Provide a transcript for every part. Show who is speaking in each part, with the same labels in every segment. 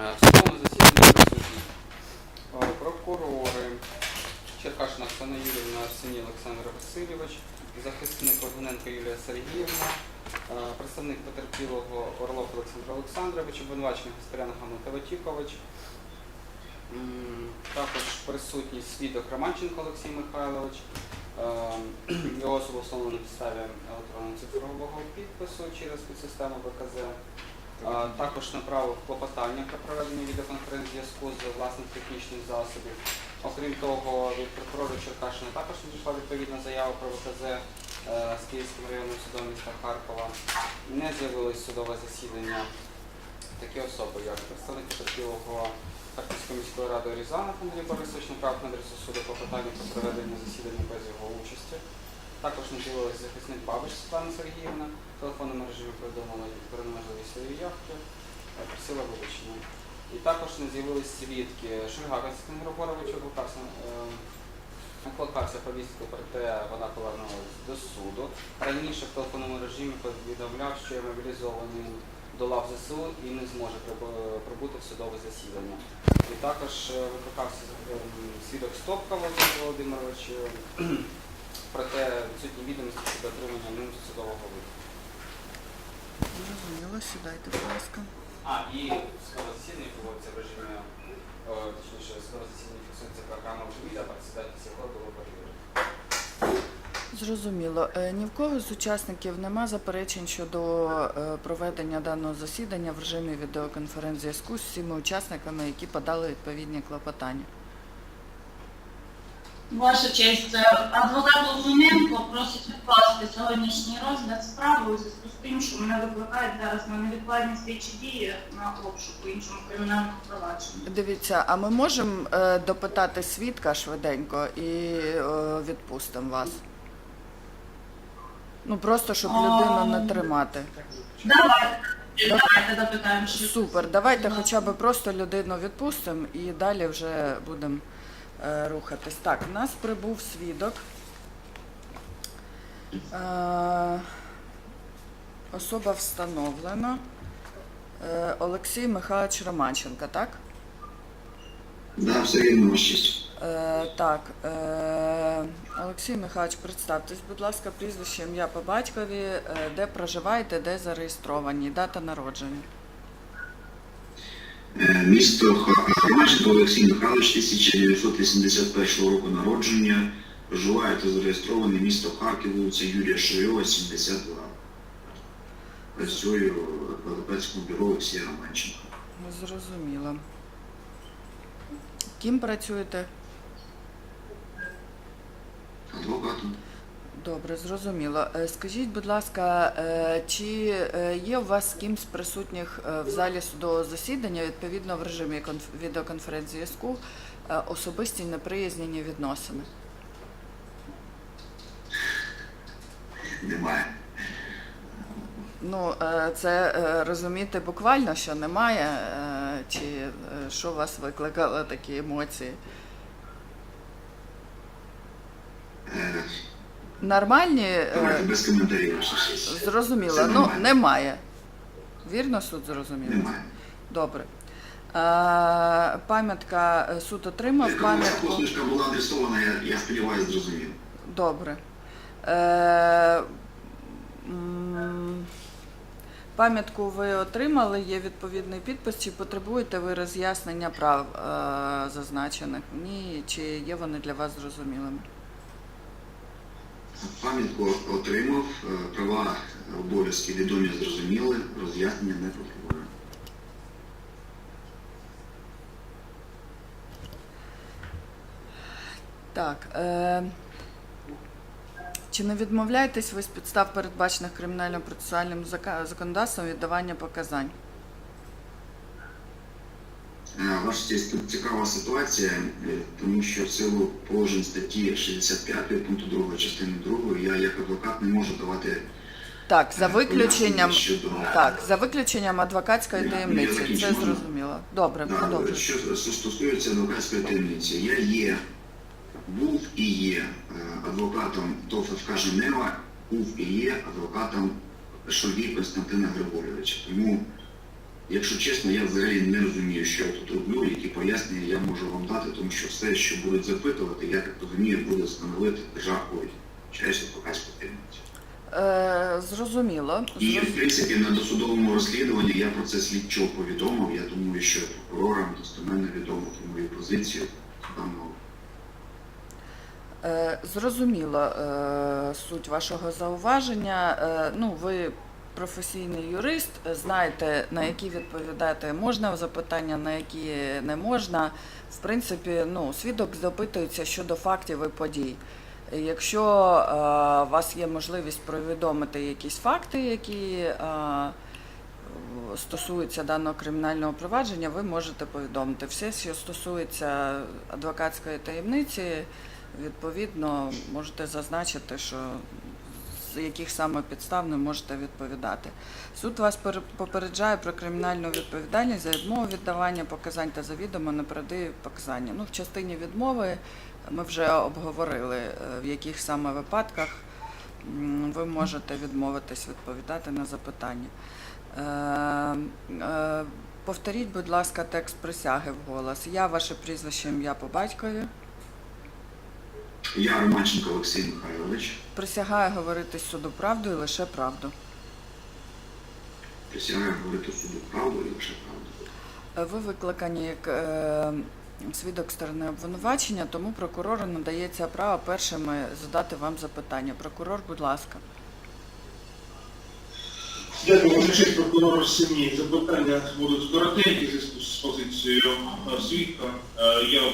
Speaker 1: Е, В судовому присутні е, прокурори. Черкашина Оксана Юрівна, Арсеній Олександр Васильович, захисник Логвиненко Юлія Сергіївна, е, представник потерпілого Орлов Олександр Олександрович, обвинувачений Гастрян Гамлет Таватікович, також присутній свідок Романченко Олексій Михайлович, Е, його особу встановлено на підставі електронного цифрового підпису через підсистему БКЗ. Також направив клопотання про проведення відеоконференц-зв'язку з власних технічних засобів. Окрім того, від прокурора Черкашина також надійшла відповідна заява про ВКЗ е, з Київським районним судом міста Харкова. Не з'явилось судове засідання такі особи, як представник потерпілого Харківської міської ради Різанов Андрій Борисович направив на адресу суду клопотання про проведення засідання без його участі. Також не з'явилась захисник Бабич Світлана Сергіївна, телефонному режимі повідомила про своєї явки, е, просила вилучення. І також не з'явились свідки Шульга Константин Григорович е, викликався повістку, проте вона повернулася до суду. Раніше в телефонному режимі повідомляв, що є мобілізований до лав ЗСУ і не зможе прибу- прибути в судове засідання. І також е, викликався свідок Стопка Володимир Володимирович, е, проте відсутні відомості щодо отримання ним судового виду.
Speaker 2: Зрозуміло, сідайте, будь ласка.
Speaker 1: А, і судове засідання відбувається в режимі, о, точніше, судове засідання фіксується програма відео, председатель якого було перевірено.
Speaker 2: Зрозуміло. Е, Ні в кого з учасників нема заперечень щодо е, проведення даного засідання в режимі відеоконференц-зв'язку з всіма учасниками, які подали відповідні клопотання.
Speaker 3: Ваша честь, е, адвокат Логвиненко просить відкласти сьогоднішній розгляд справи у зв'язку з тим, що мене викликають зараз на невідкладні слідчі дії на обшук у іншому кримінальному провадженні.
Speaker 2: Дивіться, а ми можемо е, допитати свідка швиденько і е, відпустимо вас? Ну просто щоб людину не тримати.
Speaker 3: Давайте, давайте допитаємо.
Speaker 2: Супер, давайте хоча б просто людину відпустимо і далі вже будемо рухатись. Так, у нас прибув свідок. Е, особа встановлена. Е, Олексій Михайлович Романченко, так?
Speaker 4: Да, все вірно, ваша.
Speaker 2: Е, так, е, Олексій Михайлович, представтесь, будь ласка, прізвище, ім'я по батькові, е, де проживаєте, де зареєстровані, дата народження.
Speaker 4: Е, Місто Ха- Романченко Олексій Михайлович, 1981 року народження. Проживає та зареєстрований місто Харків, вулиця Юрія Шойова, 72. Працюю в Великодському бюро Олексія Романченка.
Speaker 2: Зрозуміло. Ким працюєте?
Speaker 4: Адвокатом.
Speaker 2: Добре, зрозуміло. Е, Скажіть, будь ласка, е, чи е, є у вас з кимсь присутніх в залі судового засідання відповідно в режимі конф- відеоконференц-зв'язку е, особисті неприязнені відносини?
Speaker 4: Немає.
Speaker 2: Ну, це розуміти буквально, що немає, чи що у вас викликало такі емоції?
Speaker 4: Е,
Speaker 2: Нормальні? е,
Speaker 4: Давайте без коментарів.
Speaker 2: Зрозуміло. Ну,
Speaker 4: немає.
Speaker 2: Вірно, суд зрозумів?
Speaker 4: Немає.
Speaker 2: Добре. Е, пам'ятка е, суд отримав пам'ятку.
Speaker 4: посмішка була адресована, я, я сподіваюся, зрозумів.
Speaker 2: Добре. Е, пам'ятку ви отримали, є відповідний підпис. Чи потребуєте ви роз'яснення прав е, зазначених? Ні, чи є вони для вас зрозумілими?
Speaker 4: Пам'ятку отримав, е, права, обов'язки відомі, зрозуміли, роз'яснення не потребує.
Speaker 2: Так. Е, чи не відмовляєтесь ви з підстав, передбачених кримінально-процесуальним законодавством віддавання показань?
Speaker 4: Е, Ваша честь, тут цікава ситуація, е, тому що в силу положень статті 65 пункту 2 частини 2 я як адвокат не можу давати
Speaker 2: Так, за
Speaker 4: Е,
Speaker 2: виключенням
Speaker 4: щодо
Speaker 2: так, за виключенням адвокатської таємниці. Це зрозуміло. Добре,
Speaker 4: Да,
Speaker 2: продовжуйте.
Speaker 4: що стосується адвокатської таємниці. Я є, був і є адвокатом ТОВ ФК Женева, був і є адвокатом Шульги Константина Григорьовича. Тому Якщо чесно, я взагалі не розумію, що я тут роблю, які пояснення я можу вам дати, тому що все, що будуть запитувати, я так розумію, буде становити державою часу адвокатську таємницю.
Speaker 2: Е, зрозуміло.
Speaker 4: І, в принципі, на досудовому розслідуванні я про це слідчо повідомив. Я думаю, що прокурорам достеменно відомо про мою позицію даного.
Speaker 2: Е, Зрозуміло е, суть вашого зауваження. Е, Ну, ви професійний юрист, знаєте, на які відповідати можна запитання, на які не можна. В принципі, ну, свідок запитується щодо фактів і подій. Якщо е, у вас є можливість повідомити якісь факти, які е, стосуються даного кримінального провадження, ви можете повідомити. Все, що стосується адвокатської таємниці, відповідно можете зазначити, що з яких саме підстав не можете відповідати. Суд вас пере- попереджає про кримінальну відповідальність за відмову віддавання показань та завідомо неправдиві показання. Ну, в частині відмови ми вже обговорили, е, в яких саме випадках ви можете відмовитись відповідати на запитання. Е, е, Повторіть, будь ласка, текст присяги вголос. Я ваше прізвище, ім'я по батькові.
Speaker 4: Я Романченко Олексій Михайлович,
Speaker 2: Присягаю говорити суду правду і лише правду.
Speaker 4: присягаю говорити суду правду і лише правду.
Speaker 2: Е, Ви викликані як е, свідок сторони обвинувачення, тому прокурору надається право першими задати вам запитання. Прокурор, будь ласка.
Speaker 5: Дякую, честь, прокурор сім'ї. Запитання будуть коротенькі зв'язку з позицією е, свідка. Е, Я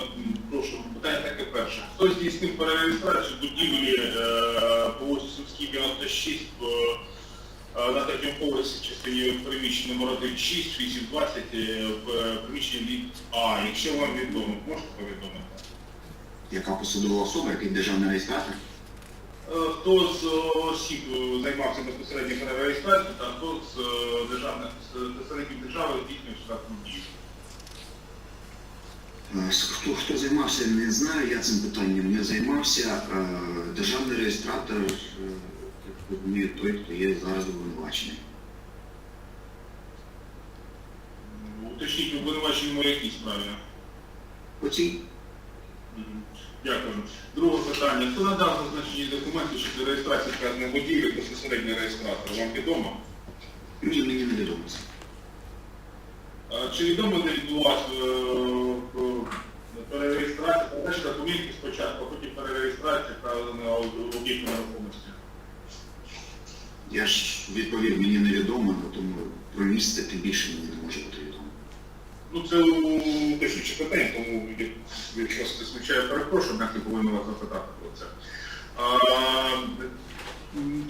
Speaker 5: прошу питання таке перше. Хто здійснив перереєстрацію будівлі е, по вулиці Сумській 96 е, на третьому поверсі частині приміщення номер 36, 820 е, в приміщенні літ А. Якщо вам відомо, можете повідомити?
Speaker 4: Яка посадова особа, який державний реєстратор?
Speaker 5: Е, Хто з осіб е, займався безпосередньо перереєстрацією, та хто з державних представників держави здійснює штатну дію?
Speaker 4: Е, Хто, хто займався, не знаю, я цим питанням не займався. Е, Державний реєстратор, е, розумію, той, хто є зараз обвинувачений.
Speaker 5: Уточніть обвинувачення в якій справі.
Speaker 4: Оці
Speaker 5: Мгм. Дякую. Друге питання. Хто надав зазначені документи щодо реєстрації вказаної будівлі безпосередньо реєстратор? Вам відомо?
Speaker 4: ні, мені не відомо
Speaker 5: Чи відомо, де відбулася е, е, перереєстрація, передача документів спочатку, а потім перереєстрація вказаного об'єкту нерухомості?
Speaker 4: Я ж відповів, мені невідомо, тому про місце тим більше мені не може бути відомо.
Speaker 5: Ну, це уточнююче питання, тому якщо це смущає, перепрошую, однак я повинен вас запитати про це. А,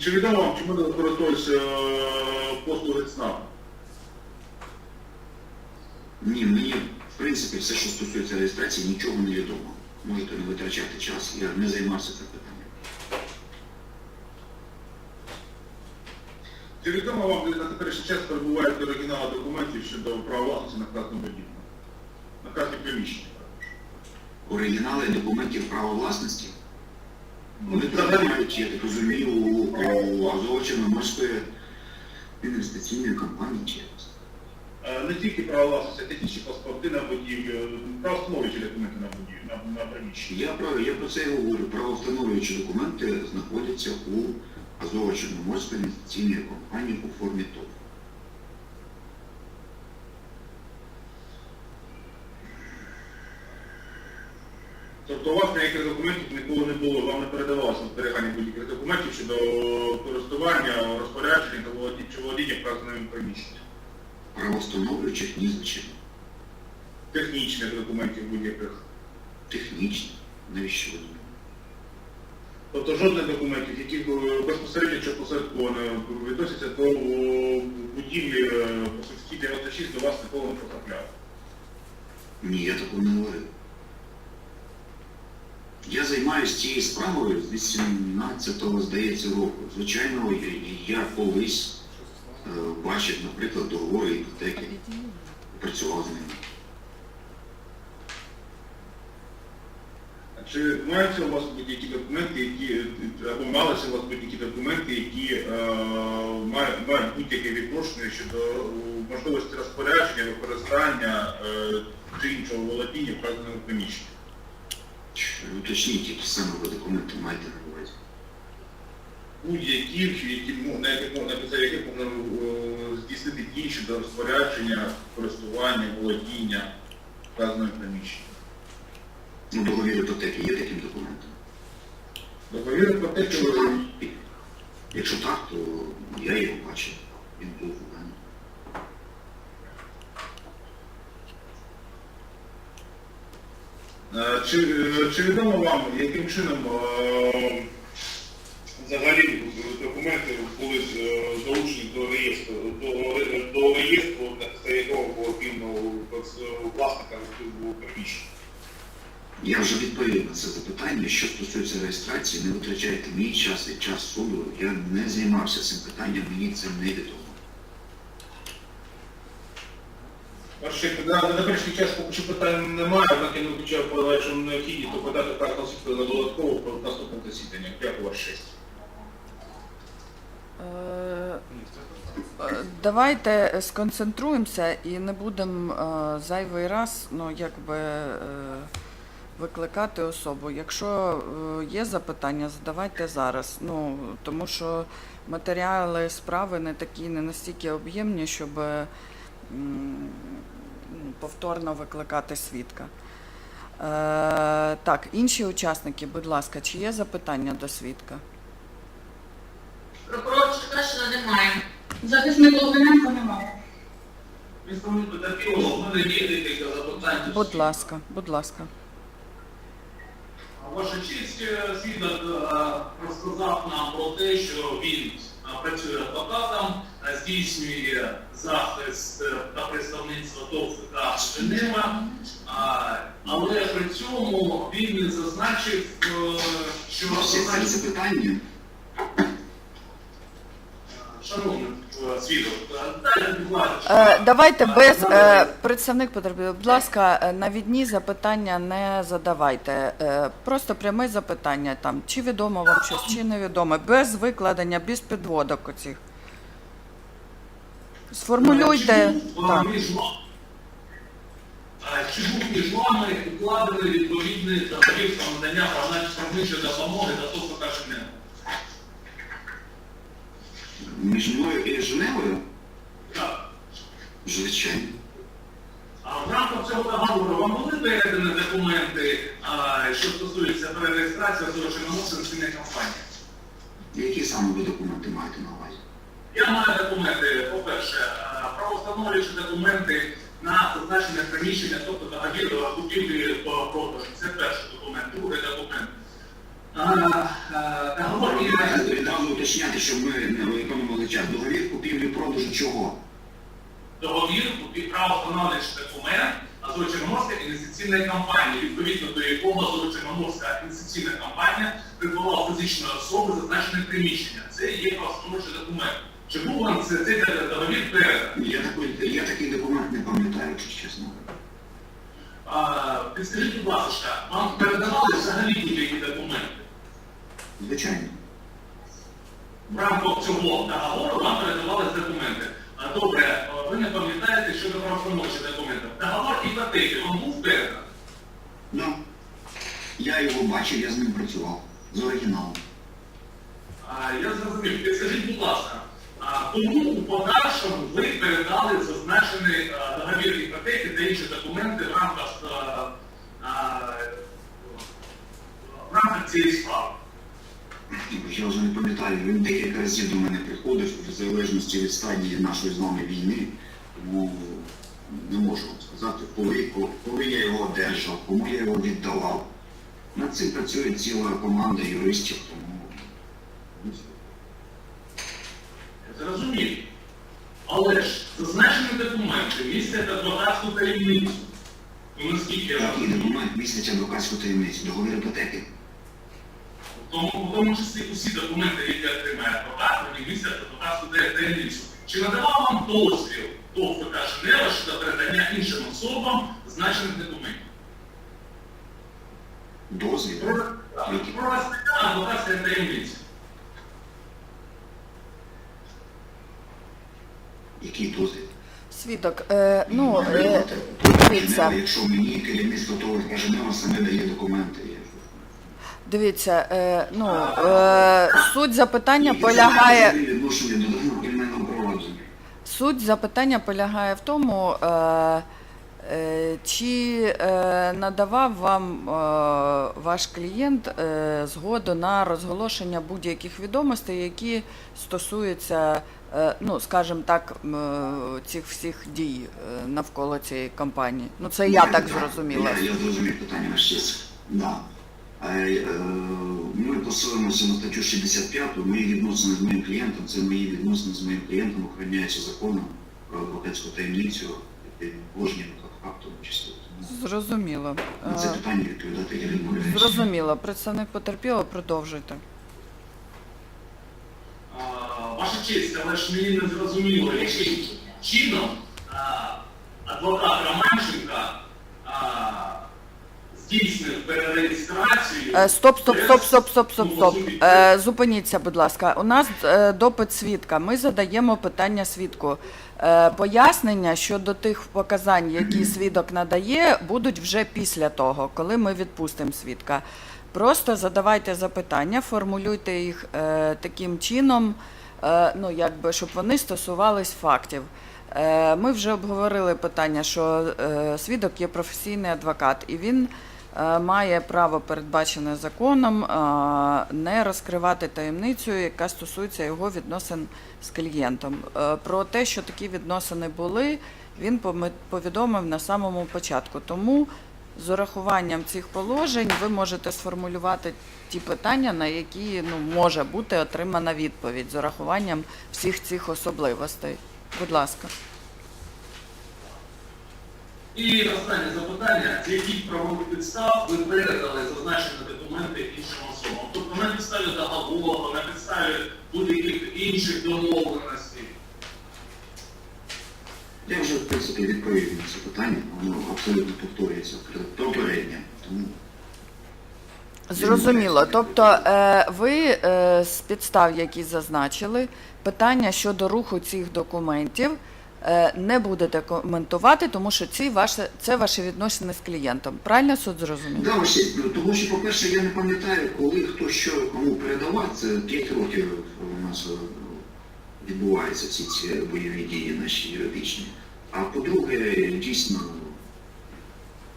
Speaker 5: чи відомо вам, чому не використовується е, послуги ЦНАП?
Speaker 4: Ні, мені, в принципі, все, що стосується реєстрації, нічого не відомо. Можете не витрачати час. Я не займався цим питанням.
Speaker 5: Чи відомо вам, де на теперішній час перебувають оригінали документів щодо права власності на вказану будівлю? На вказані приміщення?
Speaker 4: Оригінали документів права власності
Speaker 5: Ну,
Speaker 4: вони перебувають, я так розумію, у Азово-Чорноморської інвестиційної компанії чи якось.
Speaker 5: Е, Не тільки право власності, а технічні паспорти на будівлю, правостановлюючі документи на будівлю, на, на приміщення.
Speaker 4: Я про, я про це і говорю. Правовстановлюючі документи знаходяться у Азово-Чорноморської інвестиційної компанії у формі ТОВ.
Speaker 5: Тобто у вас ніяких документів ніколи не було, вам не передавалося зберігання будь-яких документів щодо користування, розпорядження та володіння вказаним приміщенням.
Speaker 4: Правовстановлюючих ні звичайно.
Speaker 5: Технічних документів будь-яких.
Speaker 4: Технічні. Навіщо ви думаєте?
Speaker 5: Тобто жодних документів, які безпосередньо чи посередковано відносяться до о, будівлі е, по 96 до вас ніколи не потрапляли.
Speaker 4: Ні, я такого не говорив. Я займаюся цією справою з 18-го, здається, року. Звичайно, я, я колись е, бачив, наприклад, договори іпотеки, працював з ними.
Speaker 5: Чи маються у вас будь-які документи, які або малися у вас будь-які документи, які е, мають, мають будь-яке відношення щодо е, можливості розпорядження, використання е, чи іншого володіння вказаного приміщення?
Speaker 4: Уточніть, які саме ви документи маєте на
Speaker 5: Будь-які, які ну, на яких можна на підставі яких можна е, здійснити дії щодо розпорядження, користування, володіння вказаним приміщенням.
Speaker 4: Ну, договір іпотеки є таким документом.
Speaker 5: Договір те,
Speaker 4: Якщо
Speaker 5: що
Speaker 4: так, якщо так, то я його бачив. Він був у мене.
Speaker 5: Е, Чи, е, чи відомо вам, яким чином взагалі документи були е, долучені до реєстру, до, до реєстру, підставі якого було вільно власника приміщення?
Speaker 4: Я вже відповів на це запитання. Що стосується реєстрації, не витрачайте мій час і час суду. Я не займався цим питанням, мені це не відомо.
Speaker 5: Перше, на, на теперішній час поки що питань немає, однак я не виключаю подальшому необхідність то подати так на додатково про наступне засідання. Дякую вас честь.
Speaker 2: Е, Давайте сконцентруємося і не будемо е, зайвий раз ну, якби, е, викликати особу. Якщо є запитання, задавайте зараз. Ну, тому що матеріали справи не такі, не настільки об'ємні, щоб ну, повторно викликати свідка. Так, інші учасники, будь ласка, чи є запитання до свідка?
Speaker 6: Прокурор Черкащина немає.
Speaker 3: Захисник Логвиненко немає.
Speaker 7: Представник потерпілого, у мене є декілька запитань.
Speaker 2: Будь ласка, будь ласка.
Speaker 7: Ваша честь, свідок е, розказав нам про те, що він е, працює адвокатом, е, здійснює захист та представництво ТОВ та Женева, але при цьому він не зазначив, що
Speaker 4: Всі ці запитання
Speaker 7: шановний е,
Speaker 2: давайте без е, представник потерпілий, будь ласка, е, навідні запитання не задавайте. Е, просто пряме запитання там, чи відомо вам щось, чи невідомо, без викладення, без підводок оцих. Сформулюйте.
Speaker 7: Був,
Speaker 2: Так.
Speaker 7: між ва- е, Чи між вами договір про надання правничої допомоги до того, що каже не?
Speaker 4: Між мною і Женевою,
Speaker 7: Так.
Speaker 4: звичайно.
Speaker 7: А в рамках цього договору вам були передані документи, а, що стосуються перереєстрації злочиноносної інвестиційної компанії?
Speaker 4: Які саме ви документи маєте на увазі?
Speaker 7: Я маю документи, по-перше, а, правоустановлюючі документи на зазначене приміщення, тобто договір до купівлі по продажу. Це перший документ. Другий документ.
Speaker 4: Відразу уточняти, щоб ми не економили час. Договір купівлі-продажу чого?
Speaker 7: договір купі- правоустановлюючий документ на злочиноморська інвестиційна компанія, відповідно до якого злочиноморська інвестиційна компанія придбала фізичної особи зазначене приміщення. Це є правоустановлюючий документ. Чи був вам це- цей договір переданий?
Speaker 4: Я такий, я такий документ не пам'ятаю, якщо чесно.
Speaker 7: А, Підскажіть, будь ласка, вам передавали взагалі будь-які документи?
Speaker 4: Звичайно.
Speaker 7: В рамках цього договору вам передавали документи. А, Добре, ви не пам'ятаєте щодо правоустановчих документів. Договор іпотеки вам був переданий?
Speaker 4: Ну, я його бачив, я з ним працював. З оригіналом.
Speaker 7: А, Я зрозумів. Підскажіть, будь ласка, а тому у подальшому ви передали зазначений а, договір іпотеки та інші документи в рамках, а, а, в рамках цієї справи?
Speaker 4: Я вже не пам'ятаю, він декілька разів до мене приходив, в залежності від стадії нашої з вами війни, тому не можу вам сказати, коли, коли я його одержав, кому я його віддавав. Над цим працює ціла команда юристів, тому
Speaker 7: Зрозумів. Але ж зазначені документи містять адвокатську таємницю. Ну, наскільки я розумію.
Speaker 4: документ містить адвокатську таємницю, договір іпотеки.
Speaker 7: Тому, в тому числі усі документи, які отримає адвокат, вони містять адвокатську та- таємницю. Чи надавав вам дозвіл ТОВ ФК Женева щодо передання іншим особам значених документів?
Speaker 4: Дозвіл?
Speaker 7: Про про розкриття адвокатської таємниці.
Speaker 4: Який дозвіл?
Speaker 2: Свідок, е, ну, е, дивіться.
Speaker 4: Якщо мені керівництво того Женева саме дає документи,
Speaker 2: Дивіться, е, ну, е, суть запитання полягає. Суть запитання полягає в тому, е, е, чи е, надавав вам е, ваш клієнт е, згоду на розголошення будь-яких відомостей, які стосуються, е, ну, скажімо так, е, цих всіх дій е, навколо цієї компанії. Ну, це я так зрозуміла.
Speaker 4: Я, зрозумів питання ваш Е, е, Ми посилимося на статтю 65, мої відносини з моїм клієнтом, це мої відносини з моїм клієнтом охороняються законом про адвокатську таємницю, положення акту число. Тому
Speaker 2: Зрозуміло.
Speaker 4: На це
Speaker 2: Е,
Speaker 4: питання відповідати я відмовляюся.
Speaker 2: Зрозуміло. Представник потерпіло, продовжуйте.
Speaker 7: Ваша честь, але ж мені не зрозуміло, яким чином адвокат Романченка здійснив перереєстрацію.
Speaker 2: Е, Стоп, стоп, стоп, стоп, стоп, стоп,
Speaker 7: Ну,
Speaker 2: стоп. Е, Зупиніться, будь ласка. У нас е, допит свідка. Ми задаємо питання свідку. Е, Пояснення щодо тих показань, які свідок надає, будуть вже після того, коли ми відпустимо свідка. Просто задавайте запитання, формулюйте їх е, таким чином, е, ну якби щоб вони стосувались фактів. Ми вже обговорили питання, що свідок є професійний адвокат, і він має право, передбачене законом, е, не розкривати таємницю, яка стосується його відносин з клієнтом. Е, Про те, що такі відносини були, він повідомив на самому початку. Тому з урахуванням цих положень ви можете сформулювати ті питання, на які ну, може бути отримана відповідь з урахуванням всіх цих особливостей. Будь ласка.
Speaker 7: І останнє запитання, з яких правових підстав ви передали зазначені документи іншим особам? Тобто на підставі договору, на підставі будь-яких інших домовленостей.
Speaker 4: Я вже, в принципі, відповів на це питання, воно абсолютно повторюється попереднє. Тому
Speaker 2: Зрозуміло. Тобто е, ви е, з підстав, які зазначили, питання щодо руху цих документів не будете коментувати, тому що ці ваше, це ваші відносини з клієнтом. Правильно суд зрозумів?
Speaker 4: Да, Василь, ну, тому що, по-перше, я не пам'ятаю, коли хто що кому передавав, це 5 років у нас е, відбуваються ці, ці бойові дії наші юридичні. А по-друге, дійсно,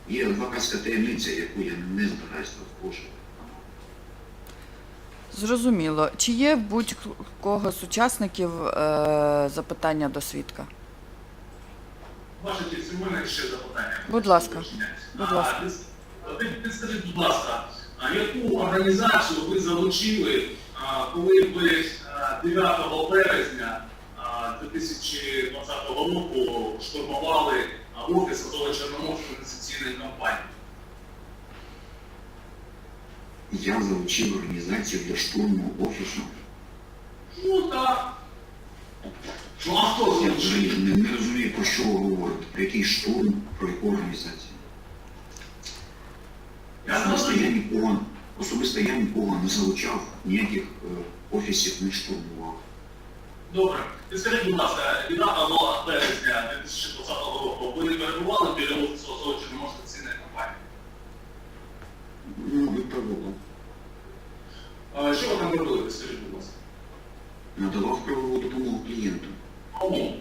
Speaker 4: є адвокатська таємниця, яку я не збираюся розпошувати.
Speaker 2: Зрозуміло. Чи є в будь-кого з учасників е, запитання до свідка?
Speaker 7: Честь, у мене ще запитання.
Speaker 2: Будь ласка. Будь ласка.
Speaker 7: Підскажіть, будь ласка, а яку організацію ви залучили, коли ви 9 березня 2020 року штурмували офіс Азово Чорноморської інвестиційної компанії?
Speaker 4: Я залучив організацію для штурму офісу.
Speaker 7: Ну так. Ну а хто
Speaker 4: Я взагалі не, не розумію, про що ви говорите, про який штурм, про яку організацію.
Speaker 7: Я
Speaker 4: Особисто я нікого, особисто я нікого не залучав, ніяких е, офісів не штурмував.
Speaker 7: Добре. Підскажіть, будь ласка, 9 березня 2020 року ви не перебували біля офісу Чорноморської інвестиційної компанії?
Speaker 4: Ну, відповідно.
Speaker 7: А, Що ви там робили, підскажіть, будь ласка?
Speaker 4: Надавав правову допомогу клієнту.
Speaker 7: Кому?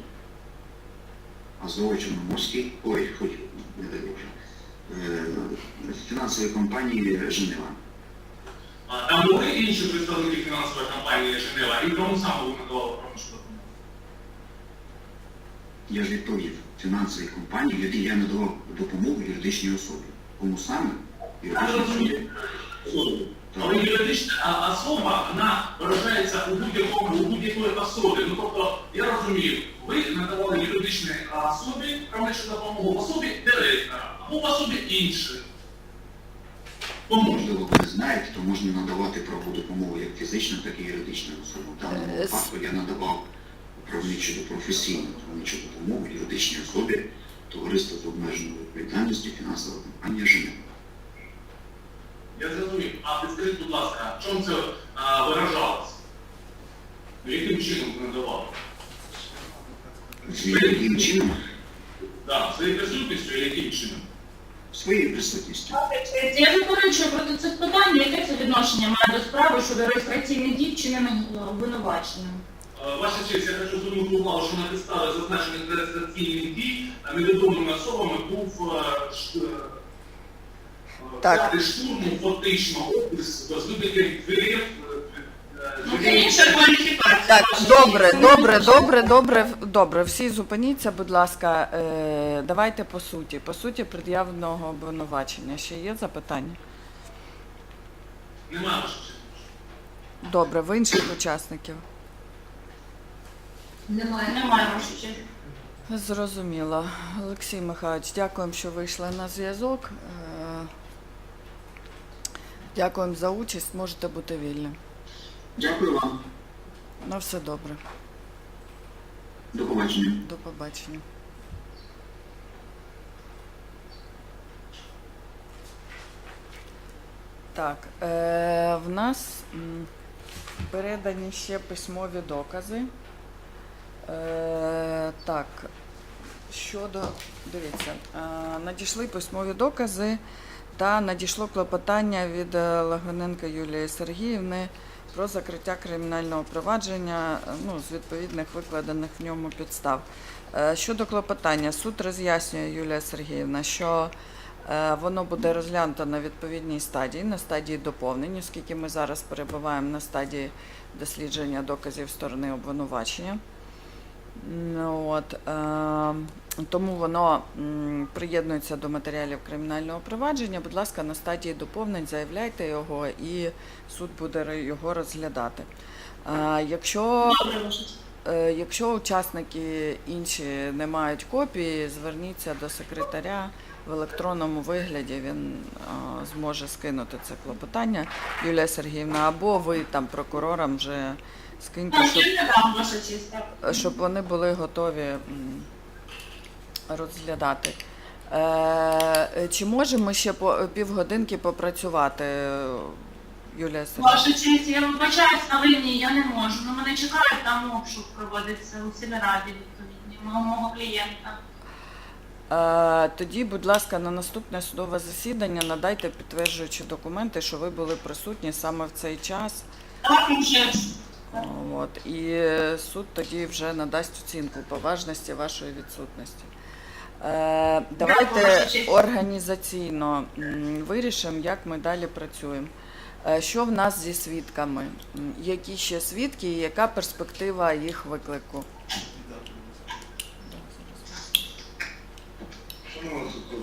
Speaker 4: Азово Чорноморський, ой, хоч не дай Боже, е, фінансової компанії Женева.
Speaker 7: А, Там були інші представники фінансової компанії Женева, і кому саме ви надавали допомогу?
Speaker 4: Я ж відповів, фінансовій компанії, якій я надавав допомогу юридичній особі. Кому саме? Юридичній особі.
Speaker 7: Але юридична особа, вона виражається у будь-якому, у будь-якої особі. Ну тобто, я розумію, ви надавали юридичній особі проміжну допомогу в особі директора або в особі іншої. Тому
Speaker 4: Можливо, ви не знаєте, то можна надавати правову допомогу як фізичним, так і юридичним особам. В даному
Speaker 2: Е,
Speaker 4: випадку я надавав правничу до професійну правничу допомогу юридичній особі товариства з обмеженою відповідальністю фінансова компанія Женева.
Speaker 7: Я зрозумів. А підскажіть, будь ласка, в чому це а, виражалось? Яким чином ви надавали?
Speaker 4: Яким чином?
Speaker 7: Да, своєю присутністю і яким чином?
Speaker 4: Своєю присутністю.
Speaker 3: Я заперечую проти цих питань, яке це відношення має до справи щодо реєстраційних дій вчинених обвинуваченням.
Speaker 7: Е, Ваша честь, я хочу звернути увагу, що на підставі зазначених реєстраційних дій е, невідомими особами був е, е,
Speaker 2: Так.
Speaker 7: штурмом фактично опис з вибитих дверей.
Speaker 3: Ну, кваліфікація.
Speaker 2: Так, добре, добре, добре, добре, добре. Всі зупиніться, будь ласка. Е, давайте по суті. По суті пред'явленого обвинувачення. Ще є запитання?
Speaker 7: Немає.
Speaker 2: Добре, в інших учасників.
Speaker 3: Немає, немає.
Speaker 2: Зрозуміло. Олексій Михайлович, дякуємо, що вийшли на зв'язок. Дякуємо за участь. Можете бути вільним.
Speaker 4: Дякую вам.
Speaker 2: На все добре.
Speaker 4: До побачення.
Speaker 2: До побачення. Так, е, в нас передані ще письмові докази. Е, так, щодо, дивіться, е, надійшли письмові докази та надійшло клопотання від е, Лагоненка Юлії Сергіївни про закриття кримінального провадження е, ну, з відповідних викладених в ньому підстав. Е, Щодо клопотання, суд роз'яснює Юлія Сергіївна, що воно буде розглянуто на відповідній стадії, на стадії доповнення, оскільки ми зараз перебуваємо на стадії дослідження доказів сторони обвинувачення. Ну, От, тому воно приєднується до матеріалів кримінального провадження. Будь ласка, на стадії доповнень заявляйте його, і суд буде його розглядати. Якщо. Е, Якщо учасники інші не мають копії, зверніться до секретаря в електронному вигляді. Він зможе скинути це клопотання, Юлія Сергіївна, або ви там прокурорам вже скиньте, щоб, щоб вони були готові розглядати. Е, Чи можемо ще по півгодинки попрацювати, Юлія Сергіївна?
Speaker 3: Ваша честь, я вибачаюсь на линії, я не можу. Ну, мене чекають, там обшук проводиться у сільраді відповідні, мого, клієнта.
Speaker 2: Е, Тоді, будь ласка, на наступне судове засідання надайте підтверджуючі документи, що ви були присутні саме в цей час.
Speaker 3: Так, вже.
Speaker 2: От, і суд тоді вже надасть оцінку поважності вашої відсутності. Е, давайте організаційно вирішимо, як ми далі працюємо. Е, що в нас зі свідками? Які ще свідки і яка перспектива їх виклику?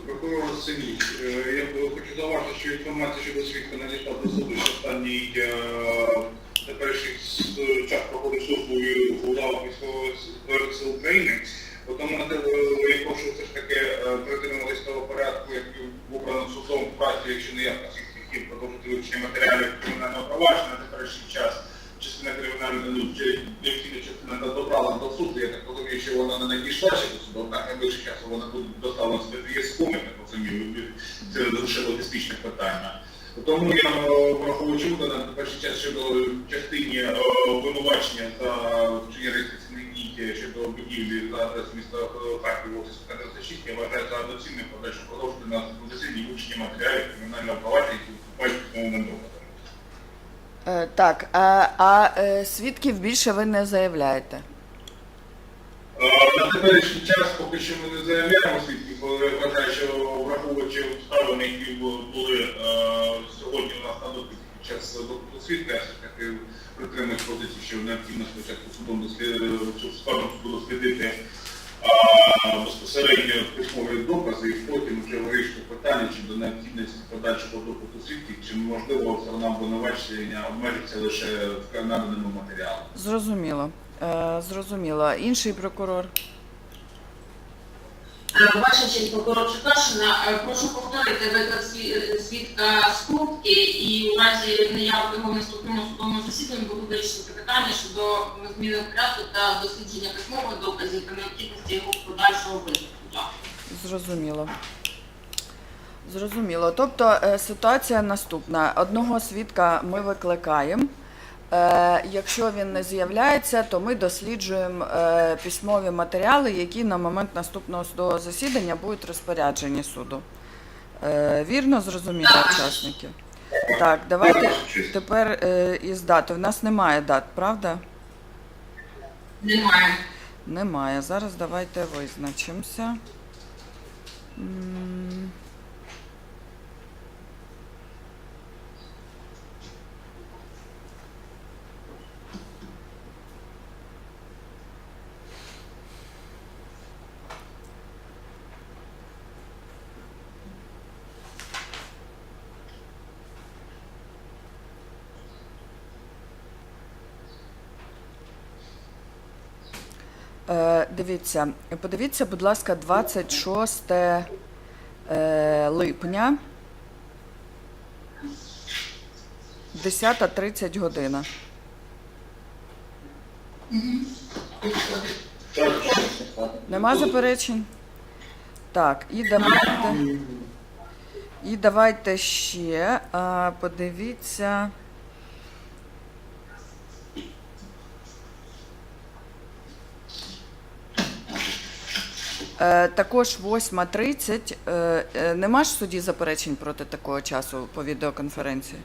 Speaker 5: Прокурор Синій, е, я б хочу зауважити, що інформація щодо свідка надійшла до суду, що останній теперішній час проходить службу у лавах військових сил України. Тому те, е, прошу все ж таки е, притримуватись того порядку, який був обрано судом в праці, якщо не я всіх свідків продовжити вивчення матеріалів кримінального провадження на теперішній час. Частина кримінальної, ну, необхідна частина та доправлена до суду, я так розумію, що вона не надійшла ще до суду, однак найближчим часом вона буде доставлена з я так розумію, це лише логістичне питання. Тому я е, враховуючи на перший час щодо частині обвинувачення за вчинення реєстраційних дій щодо будівлі за адресою міста е, Харків, офісу 36, я вважаю за доцільним подальшу продовжити на засіданні вивчення матеріалів кримінального провадження, які вступають в письмовим доказом.
Speaker 2: Е, так, а, а е, свідків більше ви не заявляєте?
Speaker 5: Е, На теперішній час поки що ми не заявляємо свідків, але я вважаю, що враховуючи обставини, які були е, сьогодні у нас на допиті під час допиту свідка, я ж позиції, що необхідно спочатку судом складом дослідити безпосередньо письмові докази і потім вже вирішити питання чи до необхідності подальшого допиту свідків, чи можливо сторона обвинувачення обмежиться лише наданими матеріалами.
Speaker 2: Зрозуміло. Е, зрозуміло. Інший прокурор.
Speaker 6: Е, Ваша честь, прокурор Черкашина, е, прошу повторити сві- свідка Скрутки і у разі наявки його в наступному судовому засіданні буде вирішити питання щодо зміни порядку та дослідження письмових доказів та необхідності його подальшого виклику.
Speaker 2: Зрозуміло. Зрозуміло. Тобто е, ситуація наступна: одного свідка ми викликаємо. Е, Якщо він не з'являється, то ми досліджуємо е, письмові матеріали, які на момент наступного судового засідання будуть розпоряджені суду. Е, Вірно зрозуміло учасників? Так, давайте тепер із дати. У нас немає дат, правда?
Speaker 6: Немає.
Speaker 2: Немає. Зараз давайте визначимося. Дивіться, подивіться, будь ласка, 26 е, липня, 10.30 година. Нема заперечень? Так, і давайте. І давайте ще подивіться. Також 8.30. Е, е, нема ж суді заперечень проти такого часу по відеоконференції?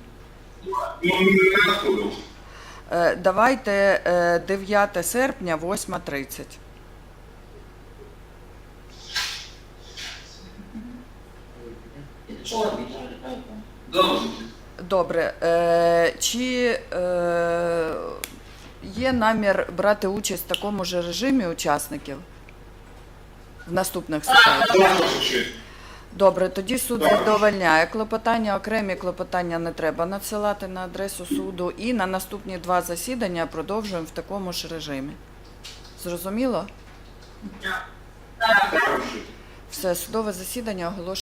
Speaker 2: Е, давайте е, 9 серпня, 8.30.
Speaker 7: Добре.
Speaker 2: Е, чи е, є намір брати участь в такому ж режимі учасників в наступних ситуаціях? Добре, тоді суд задовольняє клопотання. Окремі клопотання не треба надсилати на адресу суду. І на наступні два засідання продовжуємо в такому ж режимі. Зрозуміло? Все, судове засідання оголошую.